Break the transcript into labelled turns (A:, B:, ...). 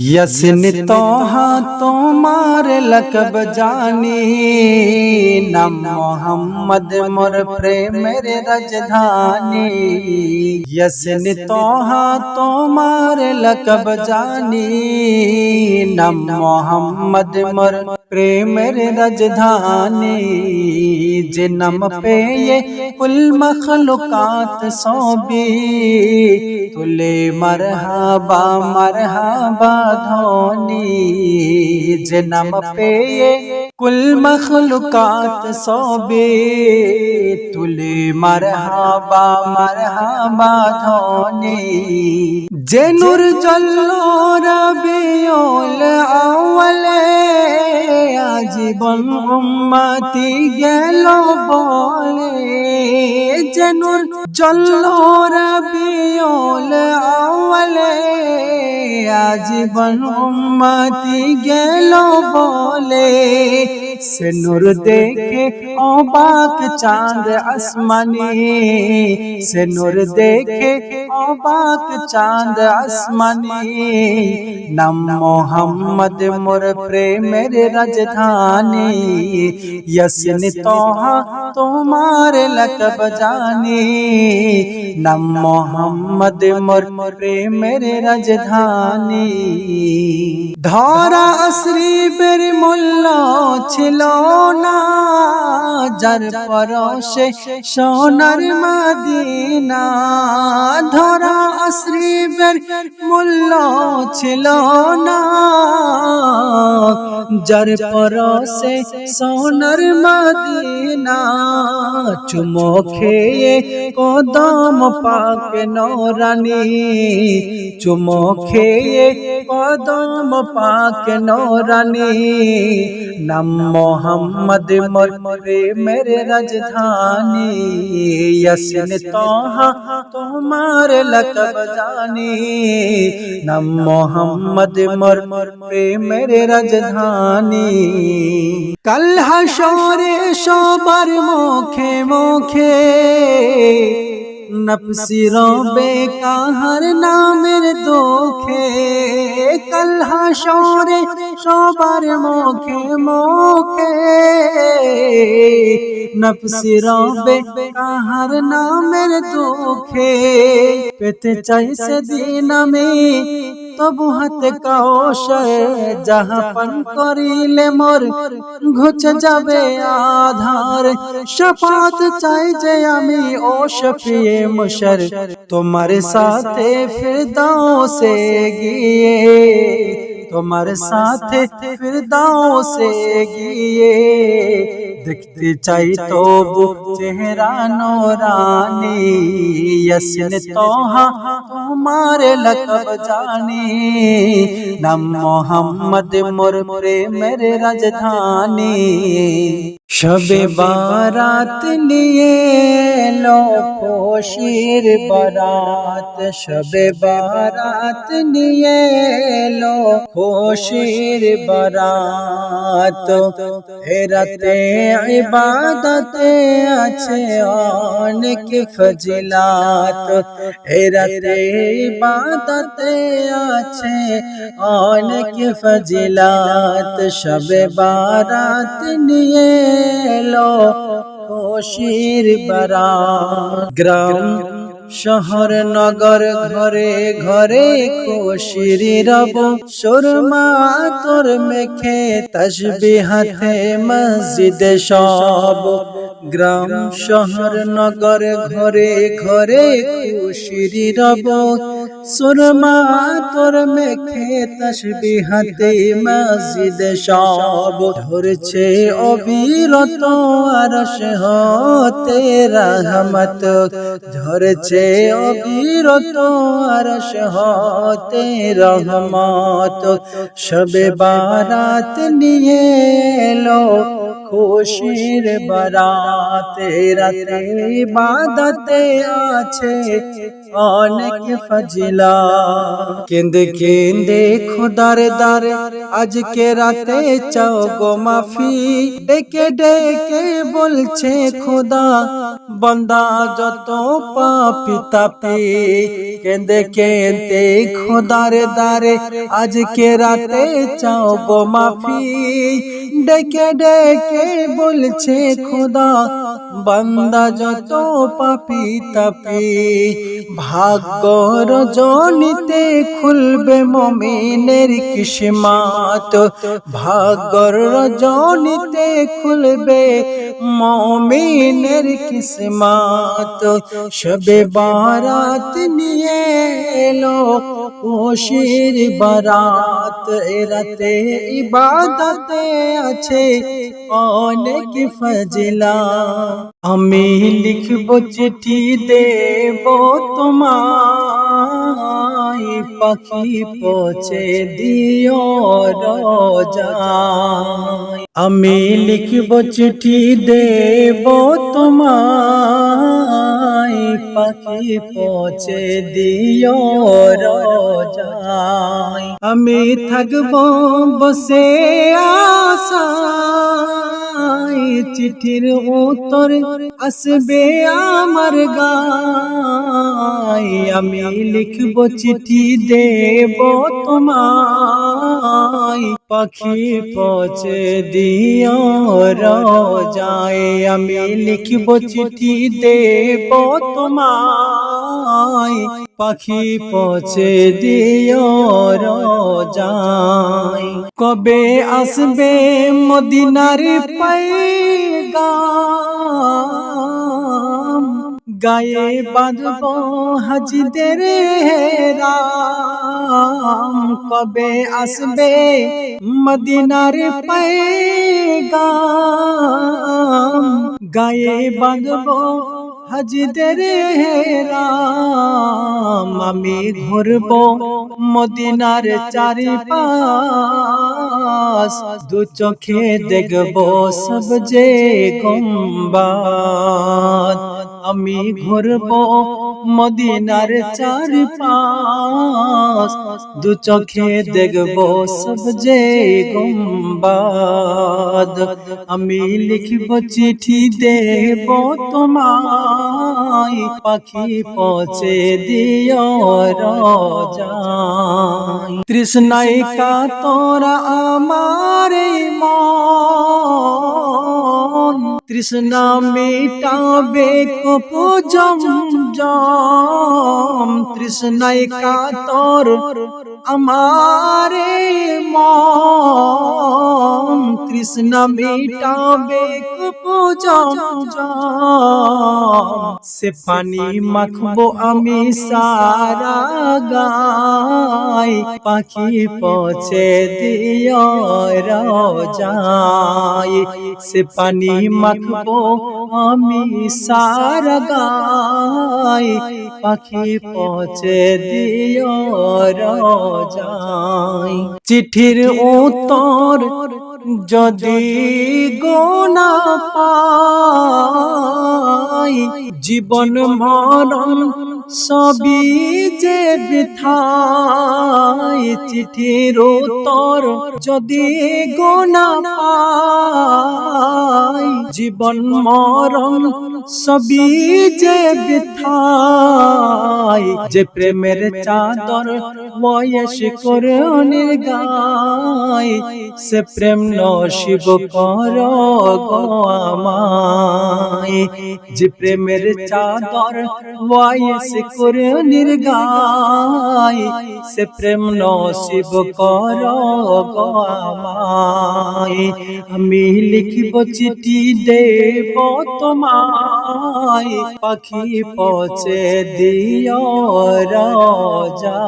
A: یسن تو تمہارے لکب جانی نم محمد مر پریم رجدھانی یسن تو تمہارے لکب جانی نم محمد مر پریم رجدانی جنم پہ یہ کل مخلوقات سوبی تلے مرحبا مرحبا۔ ধনী যে নাম পেয়ে কুল মখলুকাত সবে তুলে মারহাবা মারহাবা ধনী যে নূর জল্ল রবিউল আওয়ালে আজীবন উম্মতি গেল বলে যে নূর জল্লো রবিউল আউয়ালে আজীবন উম্মতি গেল বলে। سے نور دیکھے، او باک چاند اسمانی سے نور دیکھے، او باک چاند اسمانی نم محمد مر پرے میرے رجدھانی یسن توہا تمہارے لکب جانی نم محمد مر پرے میرے رجدھانی دھارا اسری بر ملو چھے ছিল না, যার পরশে সোনার মাদিনা ধরা শ্রীবের মূল্য ছিল না, যার পরশে সোনার মাদিনা চুমো খেয়ে কদম পাক নরানি, চুমো খেয়ে কদম পাক নৌরানি, নাম মোহাম্মদ মোর মেরে রাজধানী, ইয়াসিন তোহা তোমার লকব জানি, নাম মোহাম্মদ মোর মেরে রাজধানী। কাল হাসরে সবার মুখে মুখে নফসি রবে কাহার নামের দোখে কাল হাসরে সবার মুখে মুখে। নফসি রবে কাহার নামের দুঃখে পেতে চাই সেদিন আমি তবু হাতে কাউশে যাহা পান করিলে মোর ঘুচে যাবে আধার শপাত চাই যে আমি ও শফিয়ে মুশর তোমার সাথে ফিরদাও সে গিয়ে تمہارے ساتھ فرداؤں سے گئے دکھتے چاہی تو وہ چہرہ نورانی یسن توہا تمہارے لکب جانی۔ نم محمد مرمرے میرے رجدھانی۔ শবে বারাত নিয়ে লো খুশির বারাত। শবে বারাত নিয়ে লো খুশির বারাত। হেরাতে ইবাদতে আছে অনেক ফজিলাত। হেরাতে ইবাদতে আছে অনেক ফজিলাত। শবে বারাত নিয়ে লো খুশির বারাত। গ্রাম, শহর, নগর, ঘরে ঘরে খুশির রব। সুরমা তোর মেখে তসবি হাতে মসজিদ সব। গ্রাম, শহর, নগর, ঘরে ঘরে খুশির রব। সুরমা তোর মেখে তসবি হাতে মসজিদ সব ধরছে, অবিরত আরশ হতে রহমত ধরছে, অবিরত আরশ হতে রহমত শবে বারাত নিয়ে এলো খুশির বারাতে, রাতে ইবাদতে আছে অনেক ফজিল ফাজিলা কেন্দে কেন্দে খোদার দারে আজকে রাতে চাও গো মাফি। ডেকে ডেকে বলছে খোদা, বন্দা যত পাপি তাপি। কেন্দে কেন্দে খোদার দারে আজকে রাতে চাও গো মাফি। ডেকে ডেকে বলছে খোদা বান্দা যত পাপি তাপি ভাগ্য রজনীতে খুলবে মমিনের কিসমাত, ভাগ্যর রজনীতে খুলবে মমিনের কিসমাত। সবে বারাত নিয়ে এলো খুশির বারাত, এরাতে ইবাদতে আছে, অনেক ফজিলা। আমি লিখব চিঠি দেব তোমায়, পাখি পৌঁছে দিও রোজায়। আমি লিখব চিঠি দেব তোমায় পাখি পৌঁছে দিও রোজায়। আমি থাকব বসে আশায়। চিঠির উত্তর আসবে আমার গায়। আমি লিখব চিঠি দেব তোমায়। পাখি পচে দিও রোজায় আমি লিখব চিঠি দেব তোমায়। পাখি পৌঁছে দিও রোজায়। কবে আসবে মদিনার পাইগাম গায়ে বাঁধব হাজিদের রাম কবে আসবে মদিনার পাইগাম গায়ে বাঁধব হাজিদের রাম আমি ঘুরব মদিনার চারিপাশ। দু চোখে দেখব সব যে গম্বাদ আমি ঘুরব মদিনার চারিপাশ। দু চোখে দেখব সব যে গম্বাদ। আমি লিখব চিঠি দেব তোমায়। পাখি পৌঁছে দিও রাজায়। তৃষ্ণাই কা তোরা আমার মন। তৃষ্ণা মেটাবে কপ জম জম তৃষ্ণাই কা তোর আমারে মন। তৃষ্ণা মেটাবে সে পানি মাখবো আমি সারা গাই। পাখি পৌঁছে দিও রাজাই। সে পানি মাখবো আমি সারা গাই। পাখি পৌঁছে দিও রাজাই। চিঠির উত্তর যদি গোনা পাই জীবন মরণ সবই যে বৃথাই চিঠির উত্তর যদি গোনা পাই, জীবন মরণ সবই যে বৃথাই যে প্রেমের চাদর বয়স করে গায় সে প্রেম নশিব কর গো আমায়। যে প্রেমের চাদর বয়স করে নির্গায় সে প্রেম নশিব কর গো আমায়। আমি লিখিব চিঠি দেব তোমায়, পাখি পচে দিয় রাজা